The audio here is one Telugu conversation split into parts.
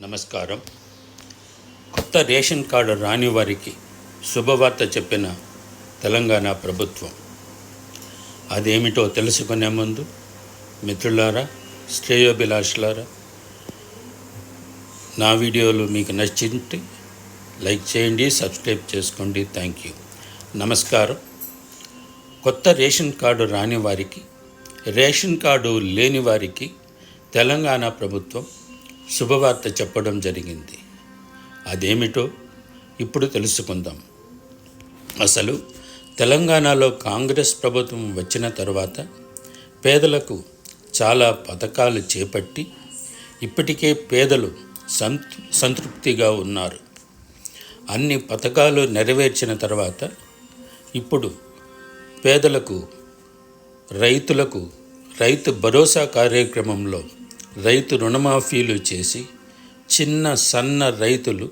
నమస్కారం. కొత్త రేషన్ కార్డు రాని వారికి శుభవార్త చెప్పిన తెలంగాణ ప్రభుత్వం. అదేమిటో తెలుసుకునే ముందు మిత్రులారా శ్రేయోభిలాషులారా నా వీడియోలు మీకు నచ్చింటే లైక్ చేయండి సబ్స్క్రైబ్ చేసుకోండి. Thank you. నమస్కారం. కొత్త రేషన్ కార్డు రాని వారికి రేషన్ కార్డు లేని వారికి తెలంగాణ ప్రభుత్వం శుభవార్త చెప్పడం జరిగింది. అదేమిటో ఇప్పుడు తెలుసుకుందాం. అసలు తెలంగాణలో కాంగ్రెస్ ప్రభుత్వం వచ్చిన తర్వాత పేదలకు చాలా పథకాలు చేపట్టి ఇప్పటికే పేదలు సంత్ సంతృప్తిగా ఉన్నారు. అన్ని పథకాలు నెరవేర్చిన తర్వాత ఇప్పుడు పేదలకు రైతులకు రైతు భరోసా కార్యక్రమంలో రైతు రుణమాఫీలు చేసి చిన్న సన్న రైతులు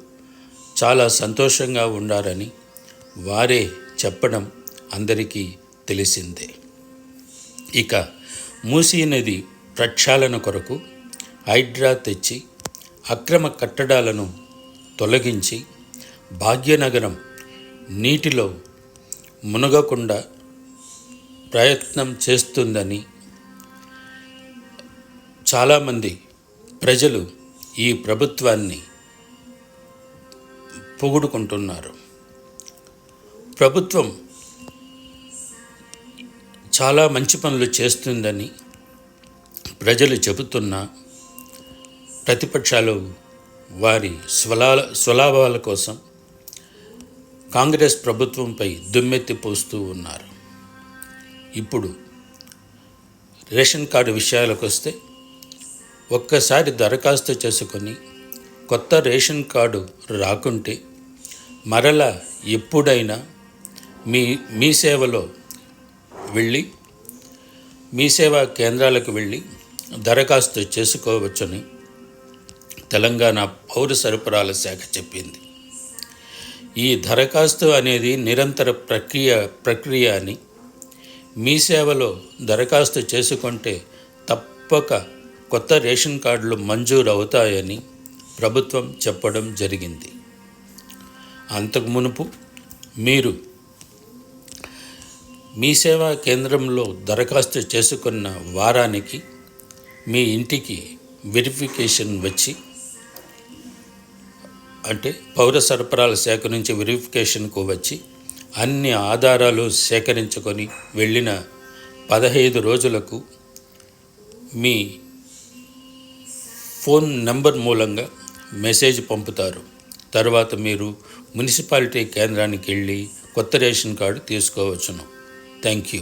చాలా సంతోషంగా ఉండారని వారే చెప్పడం అందరికీ తెలిసిందే. ఇక మూసీ నది ప్రక్షాళన కొరకు హైడ్రా తెచ్చి అక్రమ కట్టడాలను తొలగించి భాగ్యనగరం నీటిలో మునగకుండా ప్రయత్నం చేస్తుందని చాలామంది ప్రజలు ఈ ప్రభుత్వాన్ని పొగుడుకుంటున్నారు. ప్రభుత్వం చాలా మంచి పనులు చేస్తుందని ప్రజలు చెబుతున్నా ప్రతిపక్షాలు వారి స్వలా స్వలాభాల కోసం కాంగ్రెస్ ప్రభుత్వంపై దుమ్మెత్తి పోస్తూ ఉన్నారు. ఇప్పుడు రేషన్ కార్డు విషయాలకు వస్తే ఒక్కసారి దరఖాస్తు చేసుకొని కొత్త రేషన్ కార్డు రాకుంటే మరలా ఎప్పుడైనా మీ మీ సేవలో వెళ్ళి మీ సేవా కేంద్రాలకు వెళ్ళి దరఖాస్తు చేసుకోవచ్చని తెలంగాణ పౌర సరఫరాల శాఖ చెప్పింది. ఈ దరఖాస్తు అనేది నిరంతర ప్రక్రియ ప్రక్రియ అని మీ సేవలో దరఖాస్తు చేసుకుంటే తప్పక కొత్త రేషన్ కార్డులు మంజూరు అవుతాయని ప్రభుత్వం చెప్పడం జరిగింది. అంతకు మునుపు మీరు మీ సేవా కేంద్రంలో దరఖాస్తు చేసుకున్న వారానికి మీ ఇంటికి వెరిఫికేషన్ వచ్చి అంటే పౌర సరఫరాల శాఖ నుంచి వెరిఫికేషన్కు వచ్చి అన్ని ఆధారాలు సేకరించుకొని వెళ్ళిన పదహైదు రోజులకు మీ ఫోన్ నెంబర్ మూలంగా మెసేజ్ పంపుతారు. తర్వాత మీరు మున్సిపాలిటీ కేంద్రానికి వెళ్ళి కొత్త రేషన్ కార్డు తీసుకోవచ్చును. Thank you